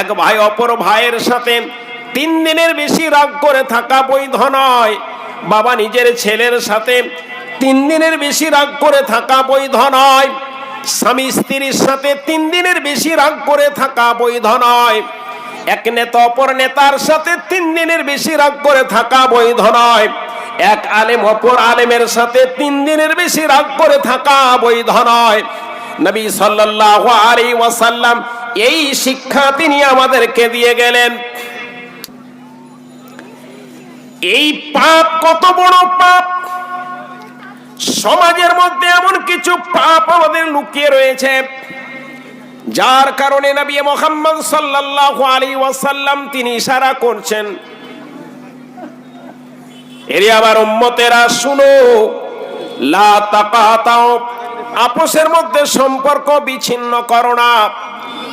এক ভাই অপর ভাইয়ের সাথে তিন দিনের বেশি রাগ করে থাকা বৈধ নয়। বাবা নিজের ছেলের সাথে তিন দিনের বেশি রাগ করে থাকা বৈধ নয়। স্বামী স্ত্রীর সাথে তিন দিনের বেশি রাগ করে থাকা বৈধ নয়। এক নেতা অপর নেতার সাথে তিন দিনের বেশি রাগ করে থাকা বৈধ নয়। এক আলেম অপর আলেমের সাথে তিন দিনের বেশি রাগ করে থাকা বৈধ নয়। নবী সাল্লাল্লাহু আলাইহি ওয়াসাল্লাম এই শিক্ষা তিনি আমাদেরকে দিয়ে গেলেন। এই পাপ কত বড় পাপ। সমাজের মধ্যে এমন কিছু পাপ আমাদের লুকিয়ে রয়েছে, যার কারণে নবী মোহাম্মদ সাল্লাল্লাহু আলাইহি ওয়াসাল্লাম তিনি ইশারা করছেন, এরে আমার উম্মতেরা, শুনো, লা তাকাতাও আপোষের মধ্যে সম্পর্ক বিচ্ছিন্ন করো না।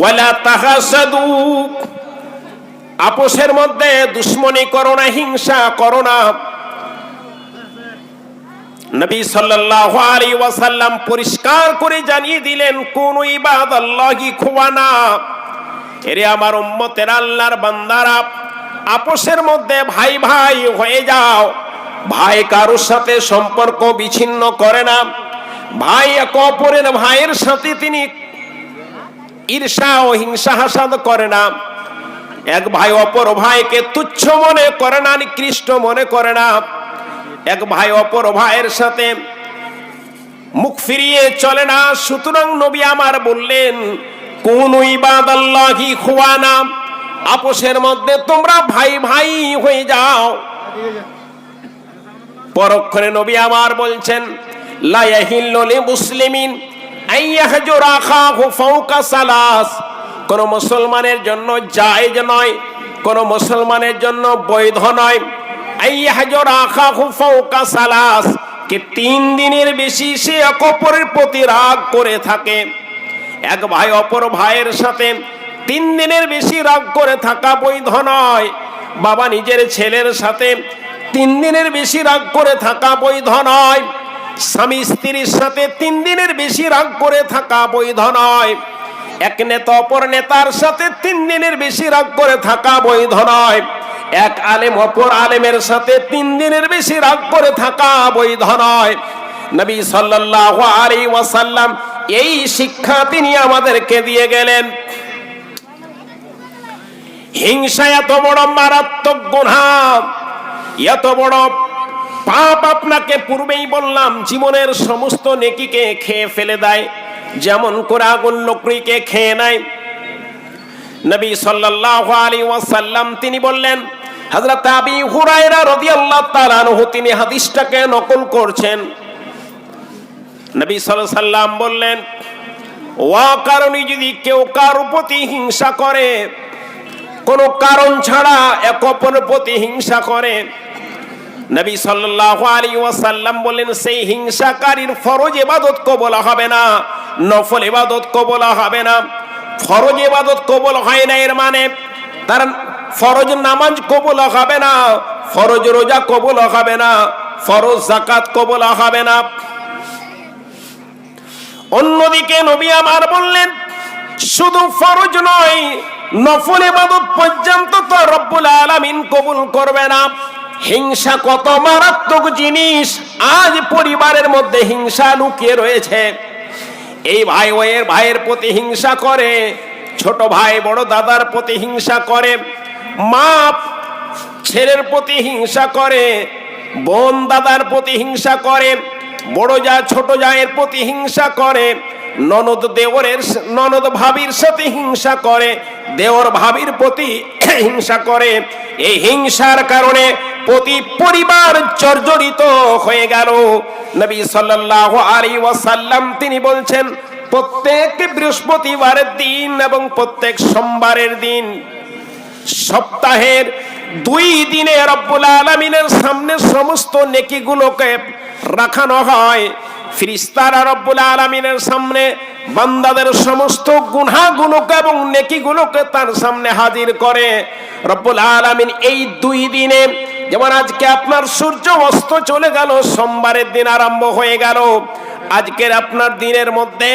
ওয়ালা তাহাসাদু আপোষের মধ্যে দুশ্মনী করো না, হিংসা করো না। নবী সাল্লাল্লাহু আলাইহি ওয়াসাল্লাম পরিষ্কার করে জানিয়ে দিলেন, কোন ইবাদাল্লাহি খুয়ানা এরে আমার উম্মতের আল্লাহর বান্দারা, আপোষের মধ্যে ভাই ভাই হয়ে যাও। ভাই কারোর সাথে সম্পর্ক বিচ্ছিন্ন করে না। ভাই এক অপরের ভাইয়ের সাথে তিনি ঈর্ষা ও হিংসা হাসাদ করে না। এক ভাই অপর ভাইকে তুচ্ছ মনে করে না, নিকৃষ্ট মনে করে না। এক ভাই অপর ভাইয়ের সাথে মুখ ফিরিয়ে চলে না। সুতরাং নবী আমার বললেন, কোন ইবাদ আল্লাহি খুয়ানা আপোষের মধ্যে তোমরা ভাই ভাই হয়ে যাও। পরক্ষণে নবী আমার বলছেন, লা ইয়াহিল্লু কোন মুসলমানের জন্য জায়েজ নয়, কোন মুসলমানের জন্য বৈধ নয়। সালাস, কি তিন দিনের বেশি সে অপরের প্রতি রাগ করে থাকে। এক ভাই অপর ভাইয়ের সাথে তিন দিনের বেশি রাগ করে থাকা বৈধ নয়। বাবা নিজের ছেলের সাথে তিন দিনের বেশি রাগ করে থাকা বৈধ নয়। স্বামী স্ত্রীর সাথে তিন দিনের বেশি রাগ করে থাকা বৈধ নয়। এক নেতা অপর নেতার সাথে তিন দিনের বেশি রাগ করে থাকা বৈধ নয়। এক আলেম অপর আলেমের সাথে তিন দিনের বেশি রাগ করে থাকা বৈধ নয়। নবী সাল্লাল্লাহু আলাইহি ওয়াসাল্লাম এই শিক্ষা তিনি আমাদেরকে দিয়ে গেলেন। হিংসা এত বড় মারাত্মক গুণা এত বড় পাপ আপনাকে পূর্বেই বললাম, জীবনের সমস্ত নেকিকে খেয়ে ফেলে দেয়। যেমন করে আগুন খেয়ে নেয়। নবী সাল্লাল্লাহু আলাইহি ওয়াসাল্লাম তিনি বললেন, হযরত আবি হুরায়রা রাদিয়াল্লাহু তাআলা আনহু, তিনি হাদিসটাকে নকল করছেন। নবী সাল্লাল্লাহু আলাইহি সাল্লাম বললেন, ওয়া কারণে যদি কেউ কার প্রতি হিংসা করে, কোনো কারণ ছাড়া এক অপরের প্রতি হিংসা করে নবী সাল্লাল্লাহু আলাইহি ওয়াসাল্লাম বলেন, সেই হিংসাকারীর ফরজ ইবাদত কবুল হবে না, নফল ইবাদত কবুল হবে না। ফরজ ইবাদত কবুল হয় না এর মানে তার ফরজ নামাজ কবুল হবে না, ফরজ রোজা কবুল হবে না, ফরজ জাকাত কবুল হবে না। অন্যদিকে নবী আমার বললেন, শুধু ফরজ নয়, নফল ইবাদত পর্যন্ত তো রব্বুল আলামিন কবুল করবে না। হিংসা কত মারাত্মক জিনিস। আজ পরিবারের মধ্যে হিংসা লুকিয়ে রয়েছে। এই ভাই ওয়ের ভাইয়ের প্রতি হিংসা করে, ছোট ভাই বড় দাদার প্রতি হিংসা করে মা ছেলের প্রতি হিংসা করে, বোন দাদার প্রতি হিংসা করে, বড় যা ছোট জায়ের প্রতি হিংসা করে ননদ দেওরের ননদ ভাবির সাথে হিংসা করে, দেওর ভাবির প্রতি হিংসা করে। এই হিংসার কারণে প্রতি পরিবার জর্জরিত হয়ে গেল। নবী সাল্লাল্লাহু আলাইহি ওয়াসাল্লাম তিনি বলছেন, প্রত্যেক বৃহস্পতিবারের দিন এবং প্রত্যেক সোমবারের দিন, সপ্তাহের দুই দিনে রব্বুল আলমিনের সামনে সমস্ত নেকিগুলোকে রাখানো হয়। ফিরিস্তারা রব্বুল আলমিনের সামনে বান্দাদের সমস্ত গুনাগুলোকে এবং নেকিগুলোকে তার সামনে হাজির করে। রব্বুল আলমিন এই দুই দিনে যেমন আজকে আপনার সূর্য অস্ত চলে গেল, সোমবারের দিন আরম্ভ হয়ে গেল। আজকের আপনার দিনের মধ্যে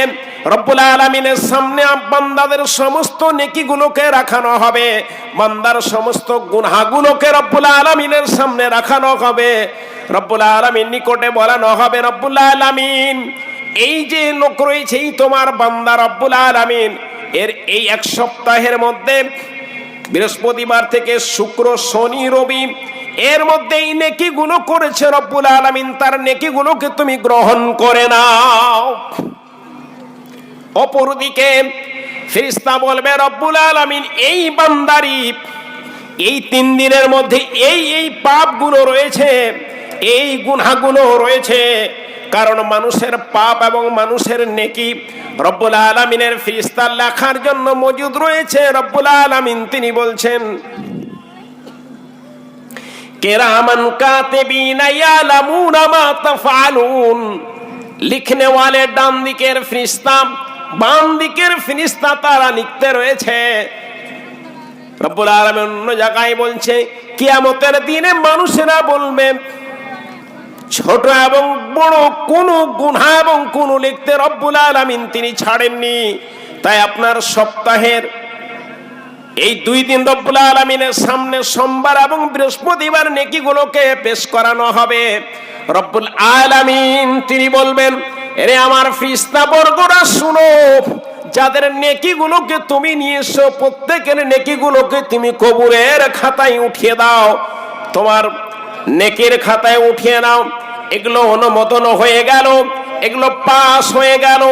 রব্বুল আলমিনের সামনে বান্দাদের সমস্ত নেকিগুলোকে রাখানো হবে। বান্দার সমস্ত গুনহাগুলোকে রব্বুল আলমিনের সামনে রাখানো হবে। রব্বুল আলমিন নিকটে বলানো হবে, রব্বুল আলমিন, এই যে লোক রয়েছে, এই তোমার বান্দা রব্বুল আলমিন। এর এই এক সপ্তাহের মধ্যে, বৃহস্পতিবার থেকে শুক্র, শনি, রবি, এর মধ্যে এই নেকিগুলো করেছে রব্বুল আলমিন। তার নেকিগুলোকে তুমি গ্রহণ করে নাও। অপরদিকে ফিরিস্তা বলবে, রব্বুল আলমিন, এই বান্দারি এই তিন দিনের মধ্যে এই এই পাপগুলো রয়েছে, এই গুনাগুলো রয়েছে। কারণ মানুষের পাপ এবং মানুষের নেকি রব্বুল আলমিনের ফিরিস্তা লেখার জন্য মজুদ রয়েছে। রব্বুল আলমিন তিনি বলছেন, কেরামান কাতিবিনা ইয়ালামুনা মা তাফআলুন। লিখনে ওয়ালে ডান দিকের ফিরিস্তা বাম দিকের ফিরিস্তা তারা লিখতে রয়েছে। রব্বুল অন্য জায়গায় বলছে, কিয়ামতের দিনে মানুষেরা বলবে, ছোট এবং বড় কোন গুনাহ এবং কোন লিখতে রব্বুল আলামিন তিনি ছাড়েননি। তাই আপনার সপ্তাহের এই দুই দিন রব্বুল আলমিনের সামনে সোমবার এবং বৃহস্পতিবার নেকিগুলোকে পেশ করানো হবে। রব্বুল আলামিন তিনি বলবেন এরে আমার ফিস্তা বর্গরা শুনো। যাদের নেকিগুলোকে তুমি নিয়ে এসো, প্রত্যেকের নেকিগুলোকে তুমি কবুরের খাতায় উঠিয়ে দাও। তোমার নেকির খাতায় উঠিয়ে নাও। এগুলো অনুমোদন হয়ে গেল, এগুলো পাস হয়ে গেল।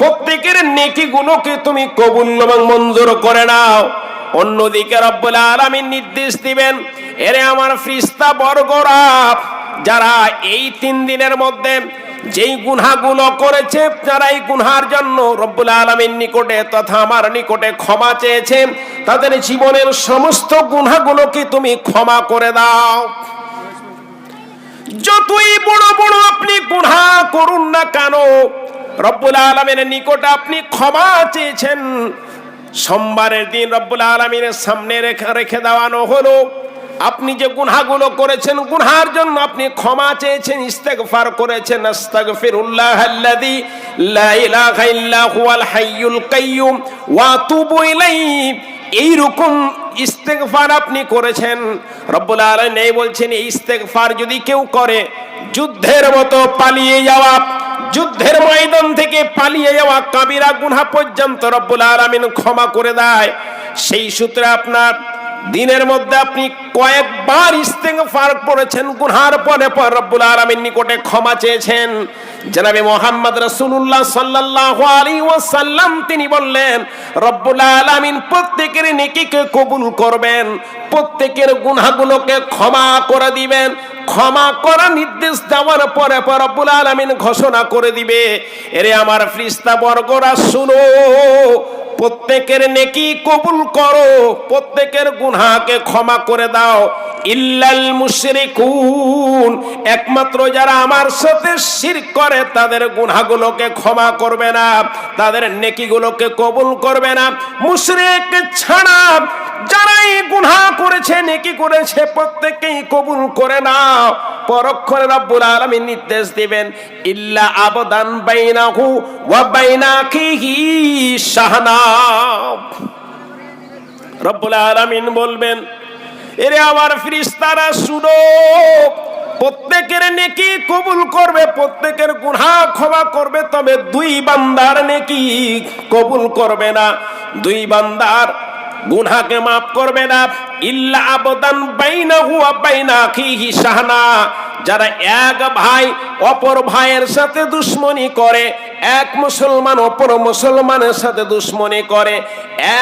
প্রত্যেকের নেকিগুলোকে তুমি কবুল এবং মঞ্জুর করে নাও। অন্যদিকে রব্বুল আলামিন নির্দেশ দিবেন, এরে আমার ফ্রিস্তা বর্গরা যারা এই তিন দিনের মধ্যে যেই গুনহাগুলো করেছে যারা এই গুনহার জন্য রব্বুল আলমীর নিকটে তথা আমার নিকটে ক্ষমা চেয়েছে, তাদের জীবনের সমস্ত গুনহাগুলোকে তুমি ক্ষমা করে দাও। যতই বড় বড় আপনি গুনহা করুন না কেন, রব্বুল আলমের নিকট আপনি ক্ষমা চেয়েছেন। সোমবারের দিন রব্বুল আলমিনের সামনে রেখে রেখে দেওয়ানো হলো। আপনি যে গুনহাগুলো করেছেন, গুনহার জন্য আপনি ক্ষমা চেয়েছেন, ইস্তেগফার করেছেন। আস্তাগফিরুল্লাহ আল্লাযী লা ইলাহা ইল্লা হুয়াল হাইয়ুল কাইয়্যুম ওয়া আতুবু ইলাইহি। এইরকম ইস্তেগফার আপনি করেছেন। রব্বুল আলামিন এই বলছেন এই ইস্তেগফার যদি কেউ করে, যুদ্ধের মতো পালিয়ে যাওয়া, যুদ্ধের ময়দান থেকে পালিয়ে যাওয়া কাবিরা গুনহা পর্যন্ত রব্বুল আলামিন ক্ষমা করে দেয়। সেই সূত্রে আপনার দিনের মধ্যে আপনি কয়েকবার ইস্তেগফার করেছেন গুনহার পরে পর রব্বুল আলামিন নিকটে ক্ষমা চেয়েছেন। জনাবে মোহাম্মদ রাসূলুল্লাহ সাল্লাল্লাহু আলাইহি ওয়াসাল্লাম তিনি বললেন, রব্বুল আলামিন প্রত্যেকের নেকিকে কবুল করবেন, প্রত্যেকের গুনাহগুলোকে ক্ষমা করে দিবেন, ক্ষমা করার নির্দেশ দেওয়ার পরে পর রব্বুল আলামিন ঘোষণা করে দিবে, এরে আমার ফ্রিস্তা বর্গরা শুনো প্রত্যেকের নেকি কবুল করো, প্রত্যেকের গুনহাকে ক্ষমা করে দাও। ইল্লাল মুশরিকুন, একমাত্র যারা আমার সাথে শিরক করে, তাদের গুনাহগুলোকে ক্ষমা করবে না, তাদের নেকিগুলোকে কবুল করবে না। মুশরিক ছাড়া যারাই গুনাহ করেছে, নেকি করেছে, প্রত্যেককেই কবুল করে নাও। পরক্ষণে রব্বুল আলামিন নির্দেশ দিবেন, ইল্লা আবদান বাইনাহু ওয়া বাইনাকিহি শাহনা রব্বুল আলামিন বলবেন, এরে আমার ফিরিস্তারা, শুনো, প্রত্যেকের নেকি কবুল করবে, প্রত্যেকের গুনাহ ক্ষমা করবে, তবে দুই বান্দার নেকি কবুল করবে না। দুই বান্দার গুনাকে মাফ করবে না। ইল্লা আবদান বাইনাহু ওয়া বাইনা আখিহি শাহনা। যারা এক ভাই অপর ভাইয়ের সাথে দুশ্মনী করে, এক মুসলমান অপর মুসলমানের সাথে দুশ্মনী করে,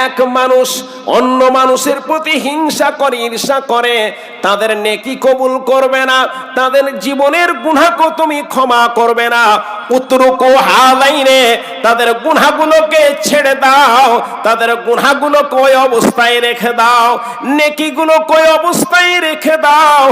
এক মানুষ অন্য মানুষের প্রতি হিংসা করে, ঈর্ষা করে, তাদের নেকি কবুল করবে না। তাদের জীবনের গুনাহকে তুমি ক্ষমা করবে না। উত্তরুকু হালাইনে তাদের গুনাহগুলোকে ছেড়ে দাও, তাদের গুনাহগুলোকে ওই অবস্থায় রেখে দাও, নেকিগুলো কয় অবস্থায় রেখে দাও।